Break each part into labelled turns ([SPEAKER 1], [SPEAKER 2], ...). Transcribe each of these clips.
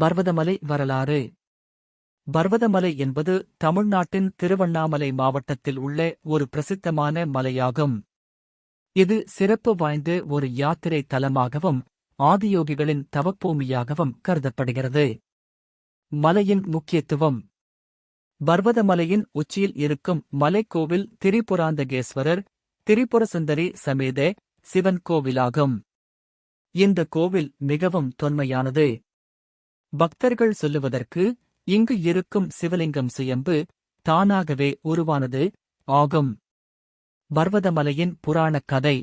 [SPEAKER 1] பர்வதமலை வரலாறு. பர்வதமலை என்பது தமிழ்நாட்டின் திருவண்ணாமலை மாவட்டத்தில் உள்ள ஒரு பிரசித்தமான மலையாகும். இது சிறப்பு வாய்ந்த ஒரு யாத்திரை தலமாகவும் ஆதியோகிகளின் தவப்பூமியாகவும் கருதப்படுகிறது. மலையின் முக்கியத்துவம். பர்வதமலையின் உச்சியில் இருக்கும் மலைக்கோவில் திரிபுராந்தகேஸ்வரர் திரிபுரசுந்தரி சமேத சிவன் கோவிலாகும். இந்த கோவில் மிகவும் தொன்மையானது. பக்தர்கள் சொல்லுவதற்கு இங்கு இருக்கும் சிவலிங்கம் சுயம்பு தானாகவே உருவானது. ஆகும். பர்வதமலையின் புராணக் கதை.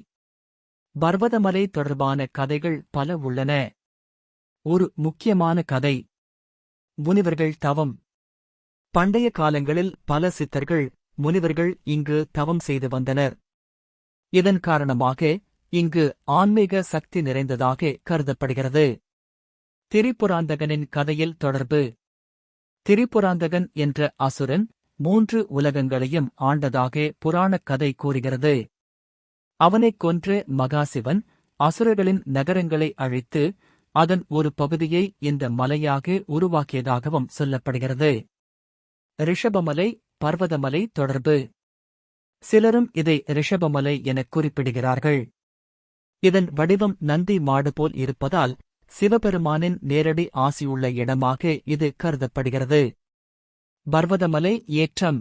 [SPEAKER 1] பர்வதமலை தொடர்பான கதைகள் பல உள்ளன. ஒரு முக்கியமான கதை. முனிவர்கள் தவம். பண்டைய காலங்களில் பல சித்தர்கள் முனிவர்கள் இங்கு தவம் செய்து வந்தனர். இதன் காரணமாக இங்கு ஆன்மீக சக்தி நிறைந்ததாக கருதப்படுகிறது. திரிபுராந்தகனின் கதையில் தொடர்பு. திரிபுராந்தகன் என்ற அசுரன் மூன்று உலகங்களையும் ஆண்டதாக புராணக் கதை கூறுகிறது. அவனைக் கொன்ற மகாசிவன் அசுரர்களின் நகரங்களை அழித்து அதன் ஒரு பகுதியை இந்த மலையாக உருவாக்கியதாகவும் சொல்லப்படுகிறது. ரிஷபமலை பர்வதமலை தொடர்பு. சிலரும் இதை ரிஷபமலை எனக் குறிப்பிடுகிறார்கள். இதன் வடிவம் நந்தி மாடு போல் இருப்பதால் சிவபெருமானின் நேரடி ஆசியுள்ள இடமாக இது கருதப்படுகிறது. பர்வதமலை ஏற்றம்.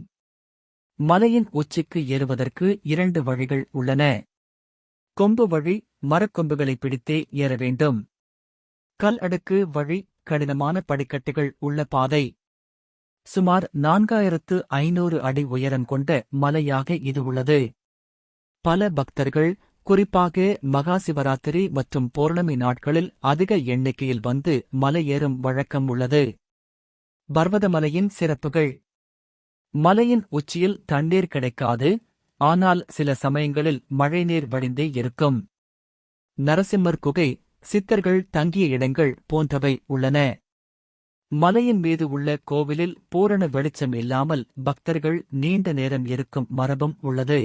[SPEAKER 1] மலையின் உச்சிக்கு ஏறுவதற்கு இரண்டு வழிகள் உள்ளன. கொம்பு வழி மரக்கொம்புகளை பிடித்தே ஏற வேண்டும். கல் அடுக்கு வழி கடினமான படிக்கட்டுகள் உள்ள பாதை. சுமார் நான்காயிரத்து ஐநூறு அடி உயரம் கொண்ட மலையாக இது உள்ளது. பல பக்தர்கள் குறிப்பாக மகா சிவராத்திரி மற்றும் பௌர்ணமி நாட்களில் அதிக எண்ணிக்கையில் வந்து மலையேறும் வழக்கம் உள்ளது. பர்வதமலையின் சிறப்புகள். மலையின் உச்சியில் தண்ணீர் கிடைக்காது ஆனால் சில சமயங்களில் மழைநீர் வழிந்தே இருக்கும். நரசிம்மர் குகை சித்தர்கள் தங்கிய இடங்கள் போன்றவை உள்ளன. மலையின் மீது உள்ள கோவிலில் பூரண வெளிச்சம் இல்லாமல் பக்தர்கள் நீண்ட நேரம் இருக்கும் மரபும் உள்ளது.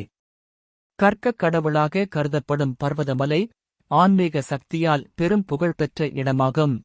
[SPEAKER 1] கற்கக் கடவுளாக கருதப்படும் பர்வதமலை ஆன்மீக சக்தியால் பெரும் புகழ்பெற்ற இடமாகும்.